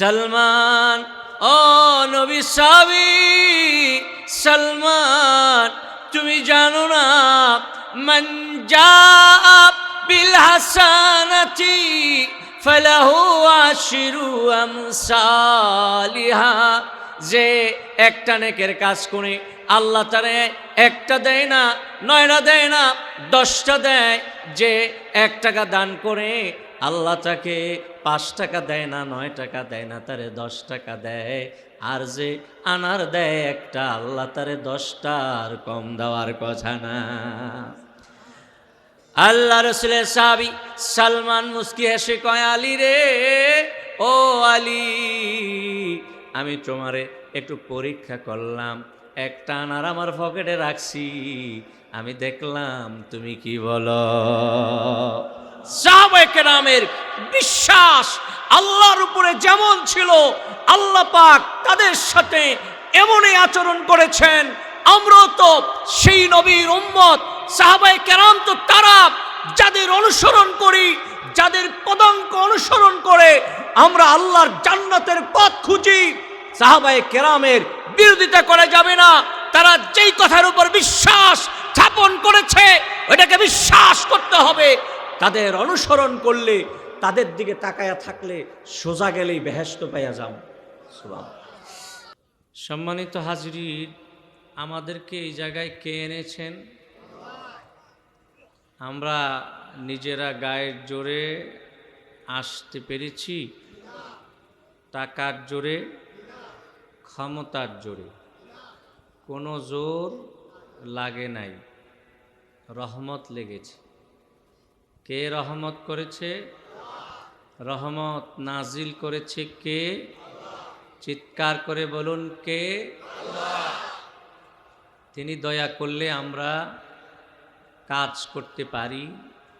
সলমান, ও নবী সাবি, সলমান, তুমি জানো না মঞ্জা বিল হাসানাতি ফলাহু আশিরু আমসালিহা। যে একটা নেকের কাজ করে, আল্লাহ তারে একটা দেয় না, নয়টা দেয় না, দশটা দেয়। যে এক টাকা দান করে আল্লাহ তাকে পাঁচ টাকা দেয় না, নয় টাকা দেয় না, তারে দশ টাকা দেয়। আর যে আনার দেয় একটা, আল্লাহ তারে দশটার কম দেওয়ার কথা না। আল্লাহ রসুলের সাহাবি সালমান মুস্কি হেসে কয়, আলী রে, ও আলী, আমি তোমারে একটু পরীক্ষা করলাম, একটা আনার আমার পকেটে রাখছি, আমি দেখলাম তুমি কি বলো? সাহাবায়ে নামের বিশ্বাস আল্লাহর উপরে যেমন ছিল, আল্লাহ পাক তাদের সাথে এমনই আচরণ করেছেন। আমরাও তো সেই নবীর উম্মত। সাহাবায়ে কেরাম তো তারা যাদের অনুসরণ করি, যাদের পদাঙ্ক অনুসরণ করে, আমরা আল্লাহর জান্নাতের পথ খুঁজি। সাহাবায়ে কেরামের বিরোধিতা করা যাবে না। তারা যেই কথার উপর বিশ্বাস স্থাপন করেছে, ওটাকে বিশ্বাস করতে হবে। তাদের অনুসরণ করলে, তাদের দিকে তাকায়া থাকলে সোজা গেলেই বেহেস্ত পাইয়া যাও। সম্মানিত হাজরি আমাদেরকে এই জায়গায় কে এনেছেন? আমরা নিজেরা গায়ের জোরে আসতে পেরেছি, টাকার জোরে, ক্ষমতার জোরে। কোনো জোর লাগে নাই, রহমত লেগেছে। কে রহমত করেছে? রহমত নাজিল করেছে কে? চিৎকার করে বলুন কে? তিনি দয়া করলে আমরা কাজ করতে পারি,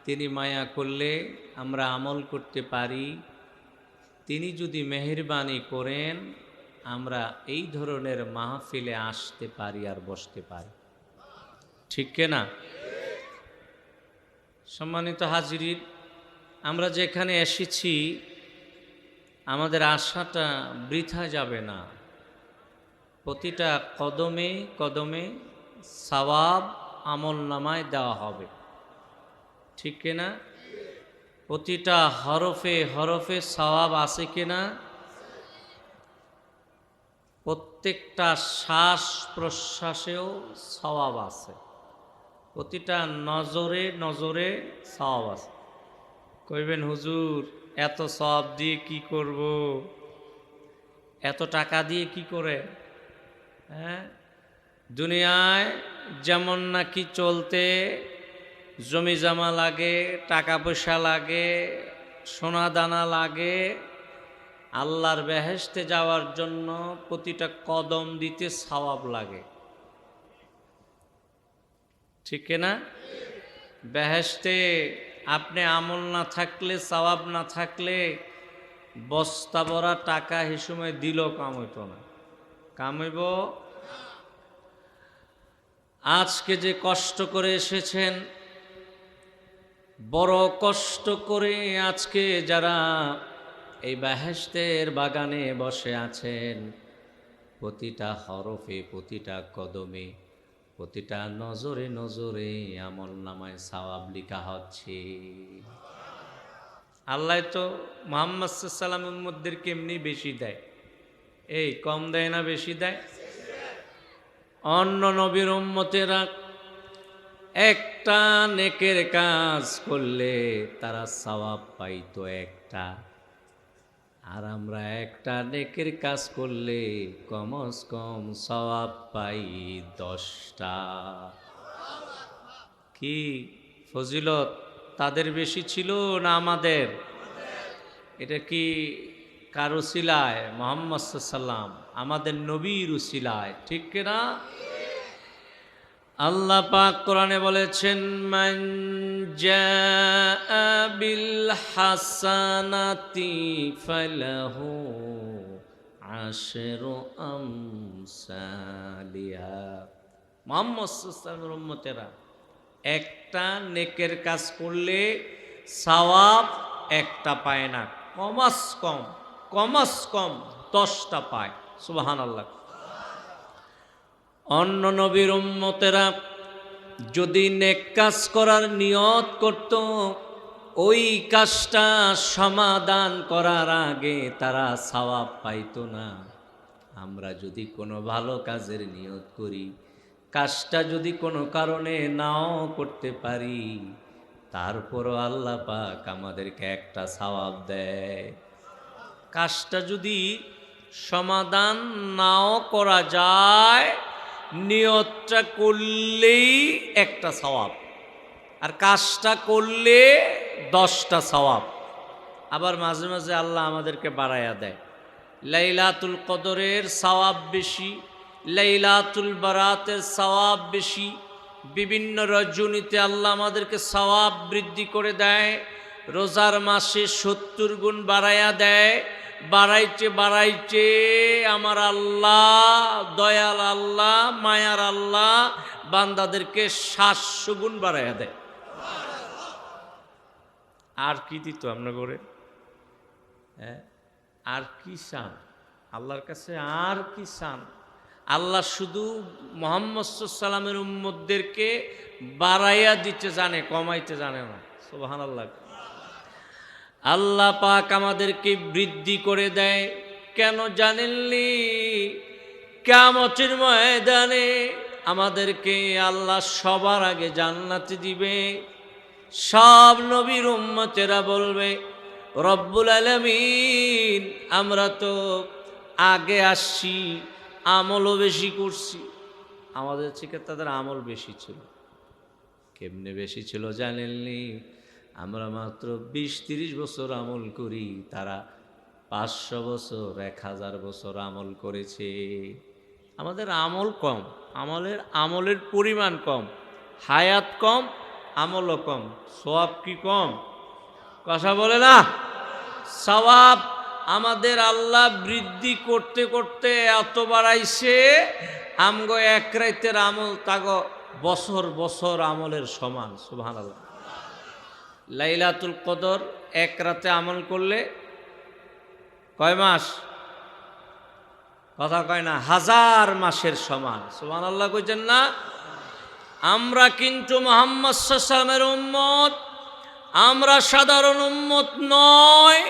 তিনি মায়া করলে আমরা আমল করতে পারি। তিনি যদি মেহেরবানি করেন, আমরা এই ধরনের মাহফিলে আসতে পারি আর বসতে পারি। ঠিক না? সম্মানিত হাজিরির আমরা যেখানে এসেছি, আমাদের আশাটা বৃথা যাবে না। প্রতিটা কদমে কদমে সওয়াব আমল নামায় দেওয়া হবে। ঠিক কিনা প্রতিটা হরফে হরফে সওয়াব আছে কিনা প্রত্যেকটা শ্বাস প্রশ্বাসেও সওয়াব আছে। প্রতিটা নজরে নজরে সওয়াব আছে। কইবেন, হুজুর, এত সওয়াব দিয়ে কি করব? এত টাকা দিয়ে কি করে? হ্যাঁ? দুনিয়ায় যেমন নাকি চলতে, জমি জমা লাগে, টাকা পয়সা লাগে, সোনা দানা লাগে, আল্লাহর বেহেস্তে যাওয়ার জন্য প্রতিটা কদম দিতে সওয়াব লাগে। ঠিক না বেহেস্তে আপনি আমল না থাকলে, সওয়াব না থাকলে বস্তা ভরা টাকা সে সময় দিল কামাইত না। কামাইব আজকে যে কষ্ট করে এসেছেন, বড় কষ্ট করে আজকে যারা এই বেহেস্তের বাগানে বসে আছেন, প্রতিটা হরফে, প্রতিটা কদমে প্রতিটা নজরে নজরে আমল নামায় সওয়াব লিখা হচ্ছে। আল্লাহ তো মোহাম্মদ সাল্লাম উম্মদদেরকে এমনি বেশি দেয়? এই কম দেয় না বেশি দেয়? অন্য নবীর উম্মতেরা একটা নেকের কাজ করলে তারা সওয়াব পাইতো একটা। আর আমরা একটা নেকের কাজ করলে কমস কম সওয়াব পাই দশটা। কি ফজিলত? তাদের বেশি ছিল না আমাদের? এটা কি কারও সিলায়? মোহাম্মদ সাল্লাম আমাদের নবীর উসিলায় ঠিক কিনা? আল্লাহ পাক কোরআনে বলেছেন, মান জাআ বিল হাসানাতি ফালাহু আশরু আমসালিহা। মুহাম্মদ সাল্লাল্লাহু উম্মতেরা, একটা নেকের কাজ করলে সওয়াব একটা পায় না, কমাস কম কমাস কম দশটা পায় সুবাহান আল্লাহ অন্য নবীর উম্মতেরা যদি নেক কাজ করার নিয়ত করত, ওই কাজটা সমাধান করার আগে তারা সওয়াব পাইতো না। আমরা যদি কোনো ভালো কাজের নিয়ত করি, কাজটা যদি কোনো কারণে নাও করতে পারি, তারপরও আল্লাহ পাক আমাদেরকে একটা সওয়াব দেয়। কাজটা যদি সমাধান নাও করা যায় নিয়তটা করলেই একটা সওয়াব। আর কাজটা করলে দশটা সওয়াব। আবার মাঝে মাঝে আল্লাহ আমাদেরকে বাড়াইয়া দেয়। লাইলাতুল কদরের সওয়াব বেশি, লাইলাতুল বারাতের সওয়াব বেশি, বিভিন্ন রজনীতে আল্লাহ আমাদেরকে সওয়াব বৃদ্ধি করে দেয়, রোজার মাসে সত্তর গুণ বাড়াইয়া দেয় বাড়াইছে বাড়াইছে, আমার আল্লাহ, দয়াল আল্লাহ, মায়ার আল্লাহ, বান্দাদেরকে সাতশো গুণ বাড়াইয়া দেয়। আর কি দিত আপনার করে হ্যাঁ? আর কি চান? আল্লাহর কাছে আর কি চান? আল্লাহ শুধু মোহাম্মদ সাল্লামের উম্মদদেরকে বাড়াইয়া দিতে জানে, কমাইতে জানে না। সোহান আল্লাহ আল্লাহ পাক আমাদেরকে বৃদ্ধি করে দেয়। কেন জানেননি? কেমতের ময়দানে আমাদেরকে আল্লাহ সবার আগে জান্নাতে দিবে। সব নবীর উম্মতেরা বলবে, রব্বুল আলমিন, আমরা তো আগে আসছি, আমলও বেশি করছি। আমাদের থেকে তাদের আমল বেশি ছিল। কেমনে বেশি ছিল জানেননি? আমরা মাত্র বিশ তিরিশ বছর আমল করি, তারা পাঁচশো বছর, এক হাজার বছর আমল করেছে। আমাদের আমল কম, আমলের আমলের পরিমাণ কম, হায়াত কম, আমলও কম সোয়াব কি কম? কথা বলে না? সওয়াব আমাদের আল্লাহ বৃদ্ধি করতে করতে এত বাড়াইছে, আমগো এক রাইতের আমল তাগ বছর বছর আমলের সমান সুবহান আল্লাহ লাইলাতুল কদর, এক রাতে আমল করলে কয় মাস? কথা কয় না, হাজার মাসের সমান। সুবহান আল্লাহ কইছেন না? আমরা কিন্তু মোহাম্মদ সাল্লামের উম্মত, আমরা সাধারণ উম্মত নয়।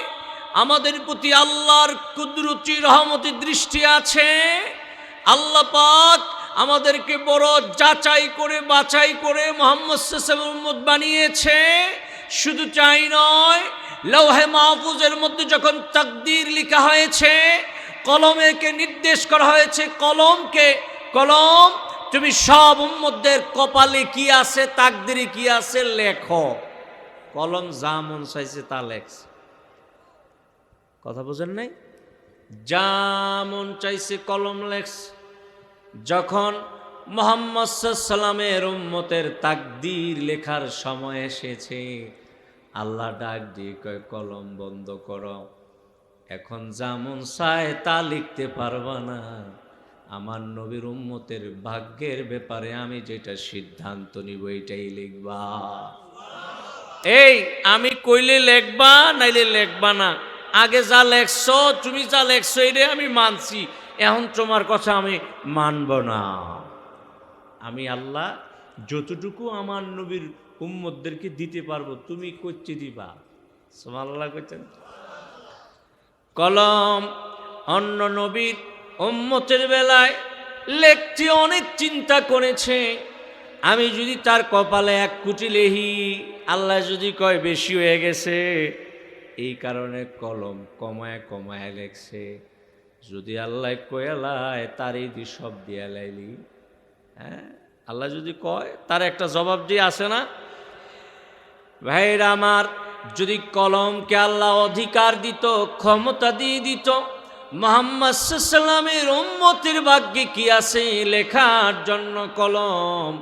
আমাদের প্রতি আল্লাহর কুদরতি রহমতি দৃষ্টি আছে। আল্লাহ পাক আমাদেরকে বড় যাচাই করে বাছাই করে মোহাম্মদ সাল্লামের উম্মত বানিয়েছে। শুধু চাই নয়, লৌহে মাহফুজের মধ্যে যখন তাকদির লেখা হয়েছে, কলমেকে নির্দেশ করা হয়েছে, কলমকে, কলম, তুমি সব উম্মদের কপালে কি আছে, তাকদিরে কি আছে, লেখো। কলম যা মন চাইছে তা লেখছে। কথা বোঝেন নাই? যা মন চাইছে কলম লেখছে। যখন মোহাম্মদ সাল্লামের উম্মতের তাকদির লেখার সময় এসেছে আল্লাহ ডাক দিয়ে কয়, কলম বন্ধ কর। এখন যেমন চায় তা লিখতে পারবা না। আমার নবীর উম্মতের ভাগ্যের ব্যাপারে আমি যেটা সিদ্ধান্ত নিব, এটাই লিখবা। এই, আমি কইলে লেখবা, নাইলে লেখবা না। আগে যা লেখছ, তুমি যা লেখছো এটা আমি মানছি। এখন তোমার কথা আমি মানব না। আমি আল্লাহ, যতটুকু আমার নবীর উম্মদদেরকে দিতে পারব, তুমি করতে দিবা। সোমান আল্লাহ করছেন। কলম অন্য নবীর উম্মতের বেলায় লেখতে অনেক চিন্তা করেছে। আমি যদি তার কপালে এক কুটি লেহি, আল্লাহ যদি কয় বেশি হয়ে গেছে, এই কারণে কলম কমায় কমায় লেখছে। যদি আল্লাহ কয়ালায় তারই দি সব দিয়া লাইলি হ্যাঁ আল্লাহ যদি কয়, তার একটা জবাব দিয়ে আসে না ভাইরা আমার, যদি কলমকে আল্লাহ অধিকার দিত, ক্ষমতা দিয়ে দিত, মোহাম্মদ উম্মতের ভাগ্যে কি আছে লেখার জন্য কলম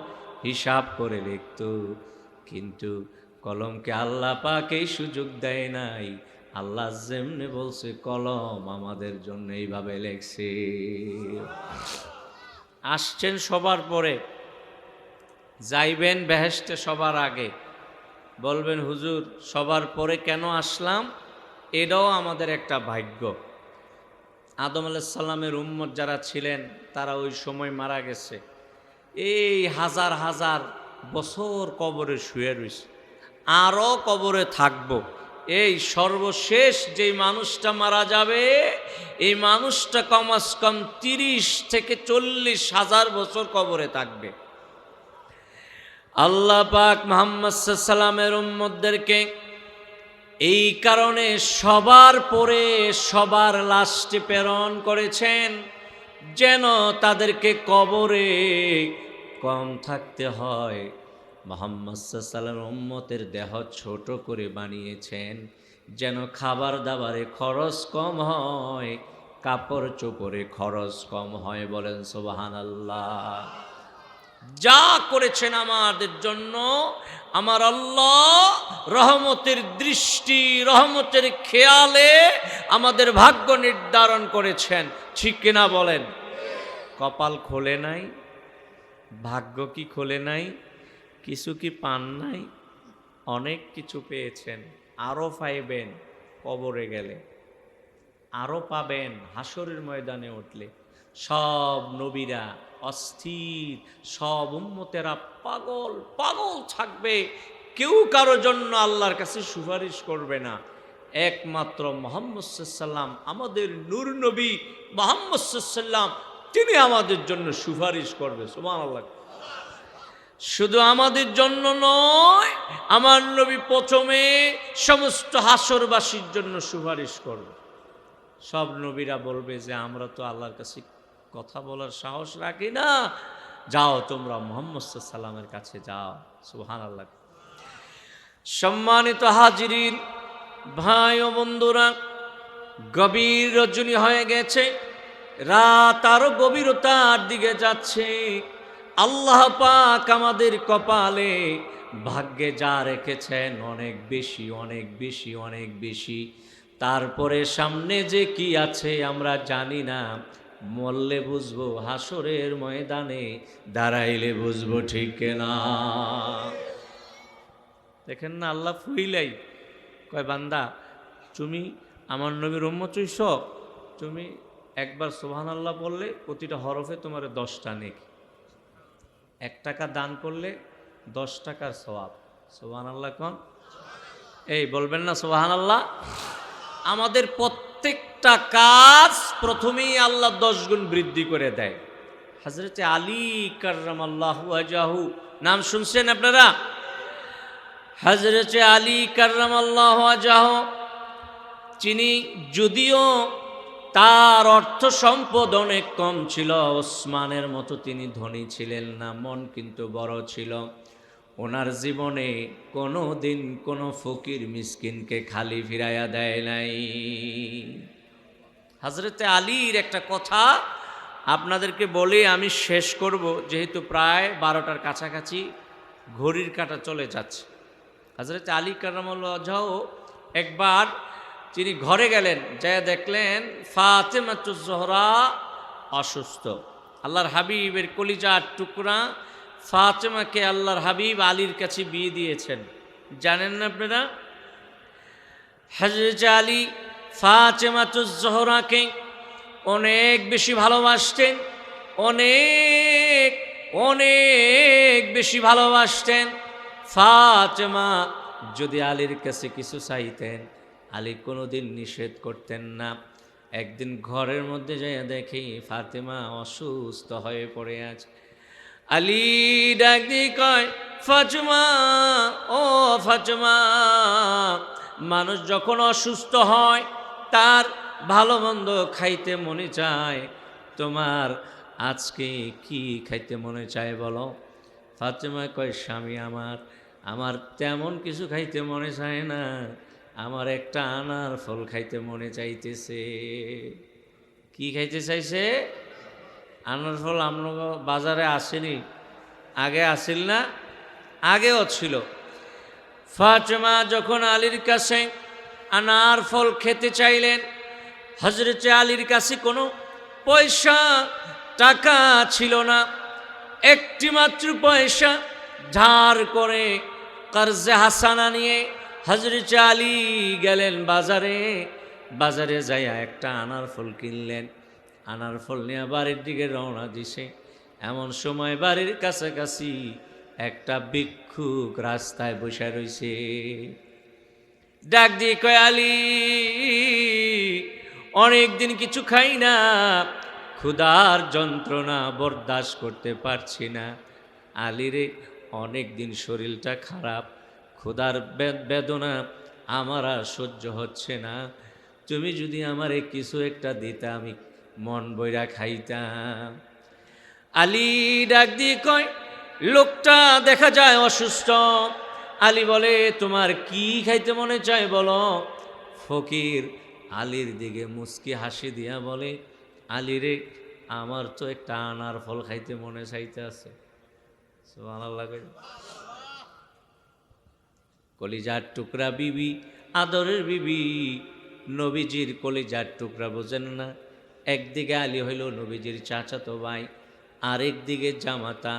হিসাব করে লিখত। কিন্তু কলমকে আল্লাহ পাক সুযোগ দেয় নাই। আল্লাহ যেমনি বলছে, কলম আমাদের জন্য এইভাবে লেখছে। আসছেন সবার পরে, যাইবেন বেহেস্টে সবার আগে। বলবেন, হুজুর, সবার পরে কেন আসলাম? এটাও আমাদের একটা ভাগ্য। আদম আলাইসাল্লামের উম্মত যারা ছিলেন, তারা ওই সময় মারা গেছে। এই হাজার হাজার বছর কবরে শুয়ে রয়েছে আরও কবরে থাকব। এই সর্বশেষ যেই মানুষটা মারা যাবে, এই মানুষটা কমাস কম তিরিশ থেকে চল্লিশ হাজার বছর কবরে থাকবে। আল্লাহ পাক মোহাম্মদ সাল্লামের উম্মদদেরকে এই কারণে সবার পরে সবার লাশটি প্রেরণ করেছেন যেন তাদেরকে কবরে কম থাকতে হয়। মোহাম্মদ সাল্লামের উম্মতের দেহ ছোট করে বানিয়েছেন যেন খাবার দাবারে খরচ কম হয়, কাপড় চোপড়ে খরচ কম হয় বলেন সোবাহান আল্লাহ যা করেছেন আমাদের জন্য, আমার আল্লাহ রহমতের দৃষ্টি, রহমতের খেয়ালে আমাদের ভাগ্য নির্ধারণ করেছেন। ঠিক কিনা বলেন? কপাল খোলে নাই, ভাগ্য কি খোলে নাই, কিছু কি পান নাই? অনেক কিছু পেয়েছেন আরও পাইবেন, কবরে গেলে। আরও পাবেন হাসরের ময়দানে উঠলে। সব নবীরা অস্থির, সব উম্মতেরা পাগল পাগল থাকবে। কেউ কারও জন্য আল্লাহর কাছে সুপারিশ করবে না। একমাত্র মোহাম্মদ সাল্লাম আমাদের নূর নবী মোহাম্মদ সাল্লাম তিনি আমাদের জন্য সুপারিশ করবে। সুমান আল্লাহ শুধু আমাদের জন্য নয়, আমার নবী প্রথমে সমস্ত হাসরবাসীর জন্য সুপারিশ করবে। সব নবীরা বলবে যে, আমরা তো আল্লাহর কাছে কথা বলার সাহস রাখি না। যাও, তোমরা মোহাম্মদ সাল্লামের কাছে যাও। সুহান আল্লাহ সম্মানিত হাজিরিন, ভাই ও বন্ধুরা, গভীর রজনী হয়ে গেছে। রাত আরও গভীরতার দিকে যাচ্ছে। আল্লাহ পাক আমাদের কপালে ভাগ্যে যা রেখেছেন অনেক বেশি অনেক বেশি অনেক বেশি। তারপরে সামনে যে কি আছে আমরা জানি না। মরলে বুঝব হাসরের ময়দানে, দাঁড়াইলে বুঝব ঠিক না দেখেন না, আল্লাহ ফুইলাই। কয়, বান্দা, তুমি আমার নবীর উম্ম চুইস তুমি একবার সোহান আল্লাহ বললে প্রতিটা হরফে তোমার দশটা নেক এক টাকা দান করলে দশ টাকার সবাব সোহান আল্লাহ কন। এই, বলবেন না সোহান আল্লাহ আমাদের প্রত্যেকটা কাজ প্রথমেই আল্লাহ দশ গুণ বৃদ্ধি করে দেয়। হাজরতে আলী কার্রাম আল্লাহু আজাহু নাম শুনছেন আপনারা? হজরতে আলী কার্রাম আল্লাহ আজাহ যিনি যদিও তার অর্থ সম্পদ অনেক কম ছিল, ওসমানের মতো তিনি ধনী ছিলেন না, মন কিন্তু বড় ছিল। ওনার জীবনে কোনো দিন কোনো ফকির মিসকিনকে খালি ফিরাইয়া দেয় নাই। হাজরতে আলীর একটা কথা আপনাদেরকে বলে আমি শেষ করব, যেহেতু প্রায় বারোটার কাছাকাছি ঘড়ির কাটা চলে যাচ্ছে। হাজরতে আলী কারামুল্লাহ একবার তিনি ঘরে গেলেন যা দেখলেন ফাতেমাতুজহরা অসুস্থ। আল্লাহর হাবিবের কলিজার টুকরা ফাতেমাকে আল্লাহর হাবিব আলীর কাছে বিয়ে দিয়েছেন। জানেন না আপনারা? হজরত আলী ফাতেমাতুজহরাকে অনেক বেশি ভালোবাসতেন, অনেক অনেক বেশি ভালোবাসতেন। ফাতেমা যদি আলীর কাছে কিছু চাইতেন, আলী কোনোদিন নিষেধ করতেন না। একদিন ঘরের মধ্যে যাইয়া দেখি ফাতেমা অসুস্থ হয়ে পড়ে আছে। আলী ডাক দিয়ে কয়, ফাতেমা, ও ফাচমা মানুষ যখন অসুস্থ হয় তার ভালো মন্দ খাইতে মনে চায়। তোমার আজকে কি খাইতে মনে চায় বলো? ফাতেমা কয়, স্বামী আমার আমার তেমন কিছু খাইতে মনে চায় না। আমার একটা আনার ফল খাইতে মনে চাইতেছে। কি খাইতে চাইছে? আনার ফল আমরা বাজারে আসেনি। আগে আসিল না, আগেও ছিল। ফাতেমা যখন আলীর কাছে আনার ফল খেতে চাইলেন। হজরতে আলীর কাছে কোনো পয়সা, টাকা ছিল না। একটি মাত্র পয়সা ধার করে কর্জে হাসানা নিয়ে হজরত আলী গেলেন বাজারে। বাজারে যাইয়া একটা আনার ফল কিনলেন। আনার ফল নিয়ে বাড়ির দিকে রওনা দিছে। এমন সময় বাড়ির কাছাকাছি একটা ভিক্ষুক রাস্তায় বসে রইছে। ডাক দিয়ে কয়, আলী, অনেক দিন কিছু খাই না। ক্ষুধার যন্ত্রণা বরদাস্ত করতে পারছি না। আলিরে অনেক দিন শরীরটা খারাপ। ক্ষুধার বেদনা আমার আর সহ্য হচ্ছে না। তুমি যদি আমারে কিছু একটা দিতা, আমি মন বইরা খাইতাম। আলী ডাক দিয়ে কয়, লোকটা দেখা যায় অসুস্থ। আলী বলে, তোমার কি খাইতে মনে চায় বলো? ফকির আলীর দিকে মুস্কি হাসি দিয়া বলে, আলী রে, আমার তো একটা আনার ফল খাইতে মনে চাইতে আছে। কলিজার টুকরা বিবি, আদরের বিবি, নবীজির কলিজার টুকরা বোঝেন না। একদিকে আলী হইল নবীজির চাচাতো ভাই আরেক দিকে জামাতা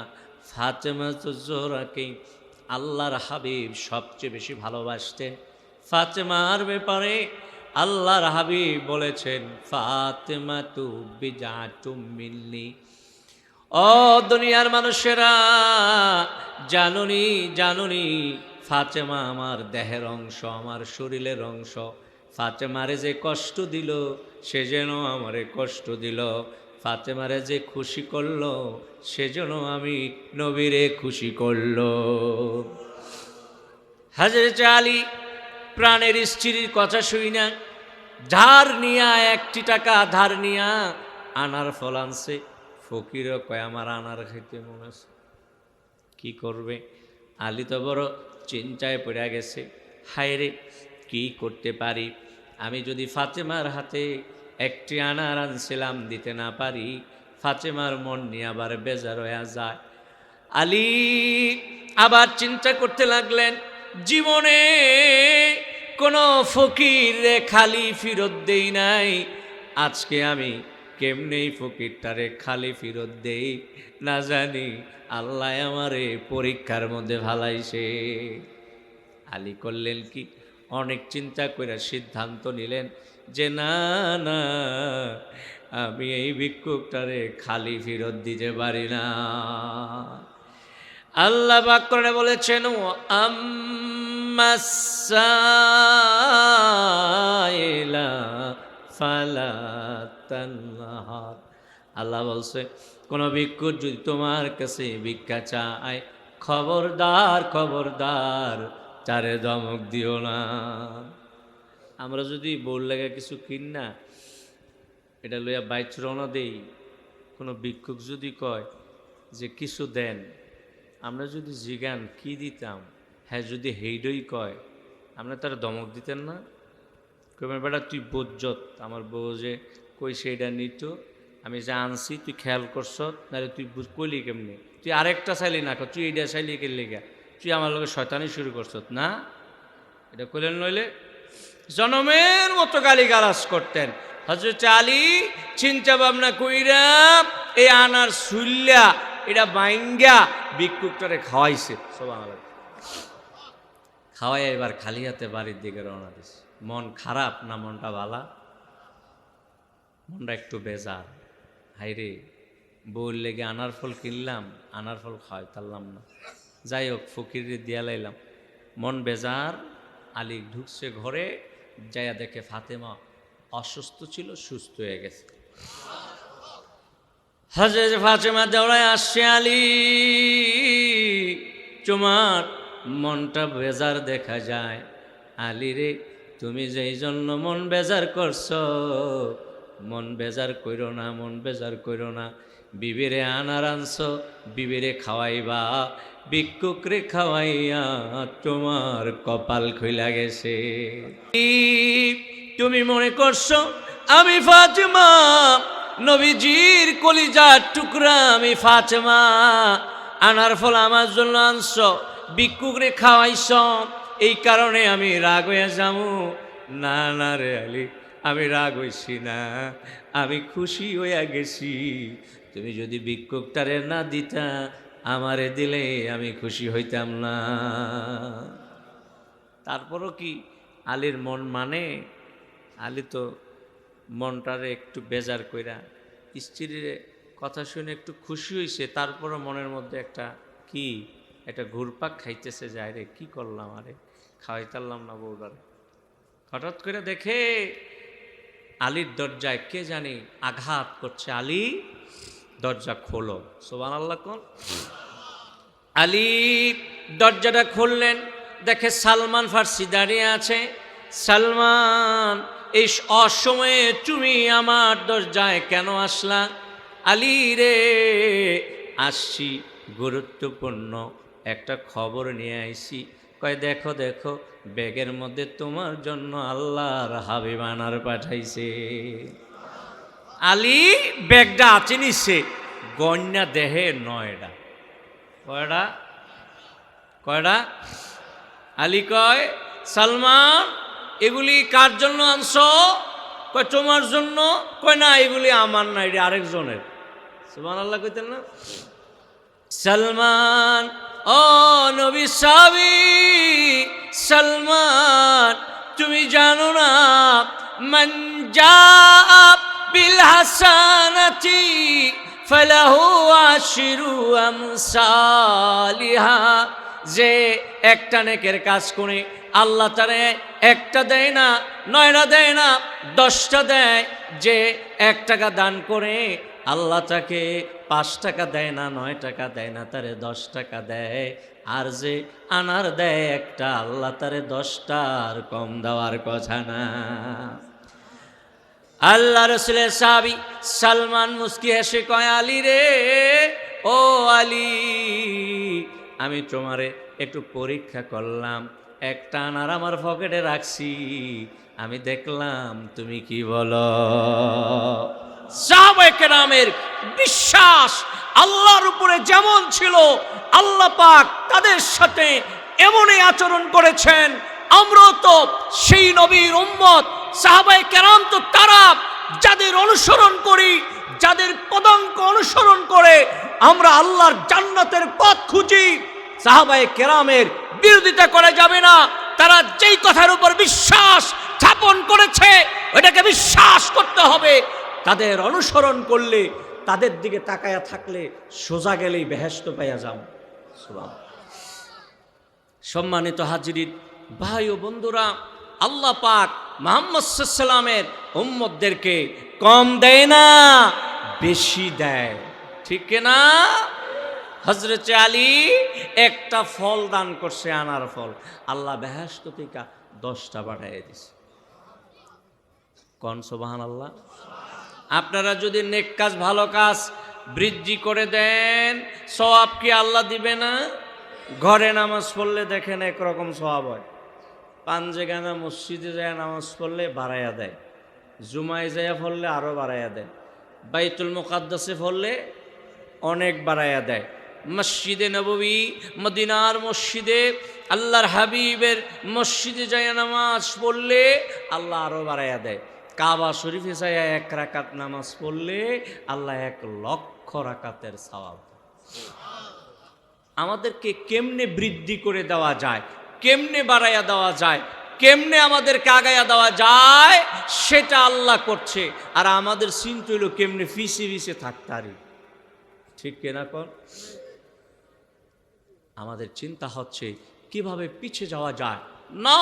ফাতেমা তো জোহরাকে আল্লাহর হাবিব সবচেয়ে বেশি ভালোবাসতেন ফাতেমার ব্যাপারে আল্লাহর হাবিব বলেছেন, ফাতেমা তু বিজা মিল্লি ও দুনিয়ার মানুষেরা, জানুনি জানুনি, ফাতেমা আমার দেহের অংশ, আমার শরীরের অংশ। ফাতেমারে যে কষ্ট দিল, সে যেন আমারে কষ্ট দিল। ফাতেমারে যে খুশি করল, সেজন্য আমি নবীরে খুশি করল। হাজরত আলী প্রাণের স্ত্রীর কথা শুই না, ধার নিয়া একটি টাকা ধার নিয়া আনার ফল আনছে। ফকিরও কয়, আমার আনার খাইতে মনে আছে। কি করবে? আলী তো বড় চিন্তায় পড়ে গেছে হায় রে কি করতে পারি? আমি যদি ফাতেমার হাতে একটি আনার আনছিলাম, দিতে না পারি। ফাতেমার মন নিয়ে আবার বেজার হয়ে যায়। আলী আবার চিন্তা করতে লাগলেন, জীবনে কোনো ফকিরে খালি ফিরত দেই নাই। আজকে আমি কেমনেই ফকিরটারে খালি ফিরত দেই, না জানি আল্লাহ আমারে পরীক্ষার মধ্যে ভালাইছে আলী করলেন কি? অনেক চিন্তা করে সিদ্ধান্ত নিলেন যে না না, আমি এই ভিক্ষুকটারে খালি ফিরত দিতে পারি না। আল্লাহ করে বলেছেন আল্লাহ বলছে, কোন ভিক্ষুক যদি তোমার কাছে ভিক্ষা চায়, খবরদার খবরদার, তারে ধমক দিও না। আমরা যদি বোর লেগে কিছু কিন না, এটা লইয়া বাইচ রওনা দেই। কোনো ভিক্ষুক যদি কয় যে কিছু দেন, আমরা যদি জিগান কি দিতাম? হ্যাঁ যদি হেইডই কয়, আমরা তার দমক দিতেন না? কইবেন বেটা, তুই বোজ্জত আমার বউ যে কই সেইটা নিত, আমি যা আনছি, তুই খেয়াল করছ, নাহলে তুই কইলি কেমনি? তুই আরেকটা চাইলি না তুই এইটা চাইলি কে লেগা? তুই আমার লগে শয়তানি শুরু করছ, না? এটা কইলেন নইলে জনমের মতো গালি গালাজ করতেন। হজরত আলী চিন্তা ভাবনা কইরা এই আনার সুল্লা এটা বাইঙ্গা ভিক্ষুকটারে খাওয়াইছে। সব আমার খাওয়াই এবার খালি হাতে বাড়ির দিকে রওনা দিছে। মন খারাপ না মনটা বালা? মনটা একটু বেজার। হাইরে বউর লেগে আনার ফল কিনলাম, আনার ফল খাওয়াই তারলাম না। যাই হোক ফকিরে দিয়া লাইলাম। মন বেজার, আলী ঢুকছে ঘরে যাইয়া দেখে ফাতেমা অসুস্থ ছিল, সুস্থ হয়ে গেছে। হাজরে ফাতেমা দৌড়ায় আসছে, আলী, তোমার মনটা বেজার দেখা যায়। আলী রে, তুমি যেই জন্য মন বেজার করছ, মন বেজার কইরো না, মন বেজার কইরো না। বিবিরে আনার আনছো বিবিরে খাওয়াইবা। ভিক্ষুকরে খাওয়াইয়া তোমার কপাল খুইলা গেছে। তুমি মনে করছ, আমি ফাতেমা? নবীজির কলিজার টুকরা আমি ফাতেমা। আনার ফল আমার জন্য আনছ, ভিক্ষুকরে খাওয়াইছ। এই কারণে আমি রাগ হয়ে যাব না না রে আলী, আমি রাগ হইছি না। আমি খুশি হইয়া গেছি। তুমি যদি ভিক্ষুকটারে না দিতা, আমারে দিলে আমি খুশি হইতাম না। তারপরও কি আলীর মন মানে? আলী তো মনটারে একটু বেজার কইরা, স্ত্রীর কথা শুনে একটু খুশি হয়েছে তারপরও মনের মধ্যে একটা কি, একটা ঘুরপাক খাইতেছে যায় রে, কি করলাম আরে? খাওয়াইতারলাম না বউডারে হঠাৎ করে দেখে আলীর দরজায় কে জানি আঘাত করছে। আলী? দরজা খোলো। সোবান আল্লাহ কোন আলী দরজাটা খুললেন, দেখে সালমান ফার্সি দাঁড়িয়ে আছে। সালমান এই অসময়ে তুমি আমার দরজায় কেন আসলা? আলী রে, আসছি, গুরুত্বপূর্ণ একটা খবর নিয়ে আইছি। কয়, দেখো দেখো, ব্যাগের মধ্যে তোমার জন্য আল্লাহর হাবিবানার পাঠাইছে। আলী ব্যাগটা আছে নিছে গন্যা দেহে নয়ডা। কয়টা কয়টা আলী কয়, সালমান, এগুলি কার জন্য আনছ? কয়, তোমার জন্য। কয়, না, এগুলি আমার না, এটি আরেকজনের। সুমান আল্লাহ কইতেন না? সালমান, ও নবী সাবি সালমান, তুমি জানো না মঞ্জা হাসানাতি ফালাহু আশরু আমসালিহা। যে একটা নেকের কাজ করে আল্লাহ তারে একটা দেয় না নয়টা দেয় না, দশটা দেয়। যে এক টাকা দান করে আল্লাহ তাকে পাঁচ টাকা দেয় না, নয় টাকা দেয় না, তারে দশ টাকা দেয়। আর যে আনার দেয় একটা, আল্লাহ তারে দশটার কম দেওয়ার কথা না। আল্লাহ রসুলের সাহাবি সালমান মুস্কি হেসে কয়, আলী রে, ও আলী, আমি তোমারে একটু পরীক্ষা করলাম একটা আনার আমার পকেটে রাখছি, আমি দেখলাম তুমি কি বলো? সাহাবাহামের বিশ্বাস আল্লাহর উপরে যেমন ছিল, আল্লাহ পাক তাদের সাথে এমনই আচরণ করেছেন, আমরাও তো সেই নবীর উম্মত সাহাবাই কেরাম তো তারা যাদের অনুসরণ করি, যাদের পদাঙ্ক অনুসরণ করে, আমরা আল্লাহর জান্নাতের পথ খুঁজি। সাহাবাই কেরামের বিরোধিতা করা যাবে না। তারা যেই কথার উপর বিশ্বাস স্থাপন করেছে, ওটাকে বিশ্বাস করতে হবে। তাদের অনুসরণ করলে, তাদের দিকে তাকায়া থাকলে সোজা গেলেই বেহেস্ত পাইয়া যাও। সম্মানিত হাজিরিন, ভাই ও বন্ধুরা আল্লাহ পাক মোহাম্মদ সাল্লামের উম্মতদেরকে কম দেয় না, বেশি দেয়। ঠিক না? হজরত আলী একটা ফল দান করছে আনার ফল। আল্লাহ বেহেস্ত থেকে দশটা পাঠাইয়া দিছে। কন সোবাহান আল্লাহ আপনারা যদি নেক কাজ, ভালো কাজ বৃদ্ধি করে দেন, সওয়াব কি আল্লাহ দিবে না? ঘরে নামাজ পড়লে দেখেন একরকম সওয়াব হয়। পাঞ্জেগানা মসজিদে যায়, নামাজ পড়লে বাড়াইয়া দেয়। জুমায় যায় পড়লে আরও বাড়াইয়া দেয়। বাইতুল মুকাদ্দাসে পড়লে অনেক বাড়াইয়া দেয়। মসজিদে নববী, মদিনার মসজিদে, আল্লাহর হাবিবের মসজিদে যায় নামাজ পড়লে আল্লাহ আরও বাড়াইয়া দেয়। কাবা শরীফে যায় এক রাকাত নামাজ পড়লে আল্লাহ এক লক্ষ রাকাতের সওয়াব আমাদেরকে কেমনে বৃদ্ধি করে দেওয়া যায়? কেমনে বাড়াইয়া দেওয়া যায়? কেমনে আমাদেরকে আগাইয়া দেওয়া যায়? সেটা আল্লাহ করছে। আর আমাদের চিন্তা হইল কেমনে ফিসে ফিসে থাকতারি ঠিক কেনা? কর আমাদের চিন্তা হচ্ছে কীভাবে পিছে যাওয়া যায়? না,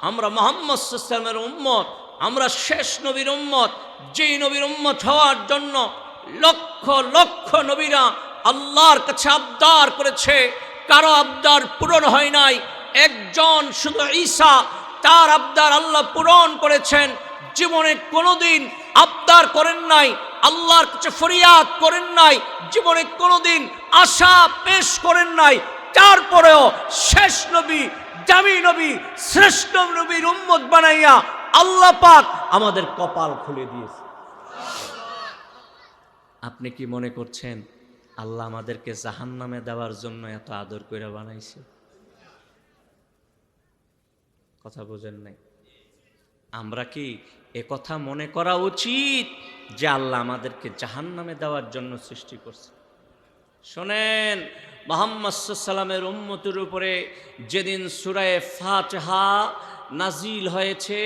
আমরা মোহাম্মদ সাল্লামের উম্মত, আমরা শেষ নবীর উম্মত, যেই নবীর উম্মত হওয়ার জন্য লক্ষ লক্ষ নবীরা আল্লাহর কাছে আবদার করেছে। কারও আবদার পূরণ হয় নাই একজন শুধু ঈসা, তার আবদার আল্লাহ পূরণ করেছেন। জীবনে কোনোদিন আবদার করেন নাই, আল্লাহর কাছে ফরিয়াদ করেন নাই, জীবনে কোনোদিন আশা পেশ করেন নাই। তারপরেও শেষ নবী, দামি নবী, শ্রেষ্ঠ নবীর উম্মত বানাইয়া আল্লাহ পাক আমাদের কপাল খুলে দিয়েছে। আপনি কি মনে করছেন, আল্লাহ আমাদেরকে জাহান নামে দেওয়ার জন্য এত আদর করে বানাইছে? কথা বোঝেন নাই। আমরা কি এ কথা মনে করা উচিত যে আল্লাহ আমাদেরকে জাহান নামে দেওয়ার জন্য সৃষ্টি করছে? শোনেন, মোহাম্মদ উম্মতের উপরে যেদিন সুরায় ফাতহা নাজিল হয়েছে,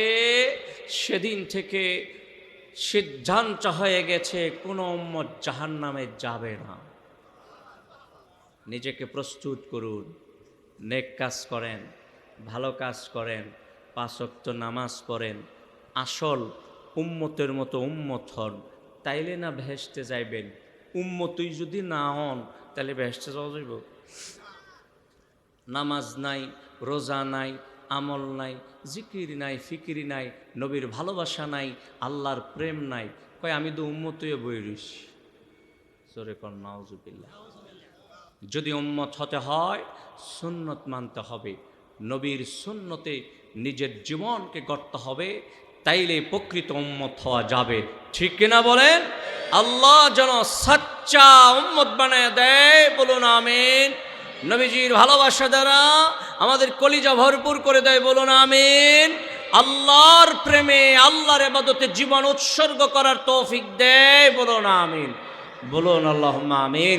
সেদিন থেকে সিদ্ধান্ত হয়ে গেছে, কোনো উম্মত জাহান নামে যাবে না। নিজেকে প্রস্তুত করুন, নেক কাজ করেন ভালো কাজ করেন পাঁচক্ত নামাজ পড়েন, আসল উম্মতের মতো উম্মত হন, তাইলে না ভেসতে যাইবেন। উম্মতই যদি না হন তাহলে ভেসতে যাওয়া যাইব? নামাজ নাই, রোজা নাই, আমল নাই, জিকির নাই, ফিকিরি নাই, নবীর ভালোবাসা নাই, আল্লাহর প্রেম নাই। কয়, আমি তো উম্মতই বই রইছি। জোরে কর নাউজুবিল্লাহ। যদি উম্মত হতে হয়, সুন্নত মানতে হবে। নবীর সুন্নতে নিজের জীবনকে গড়তে হবে, তাইলে প্রকৃত উম্মত হওয়া যাবে। ঠিক কিনা বলেন? আল্লাহ যেন সাচ্চা উম্মত বানায় দেয়, বলুন আমিন। নবীজির ভালোবাসা দ্বারা আমাদের কলিজা ভরপুর করে দেয়, বলুন আমিন। আল্লাহর প্রেমে, আল্লাহর এবাদতে জীবন উৎসর্গ করার তৌফিক দেয়, বলুন আমিন। বলুন আল্লাহ আমিন।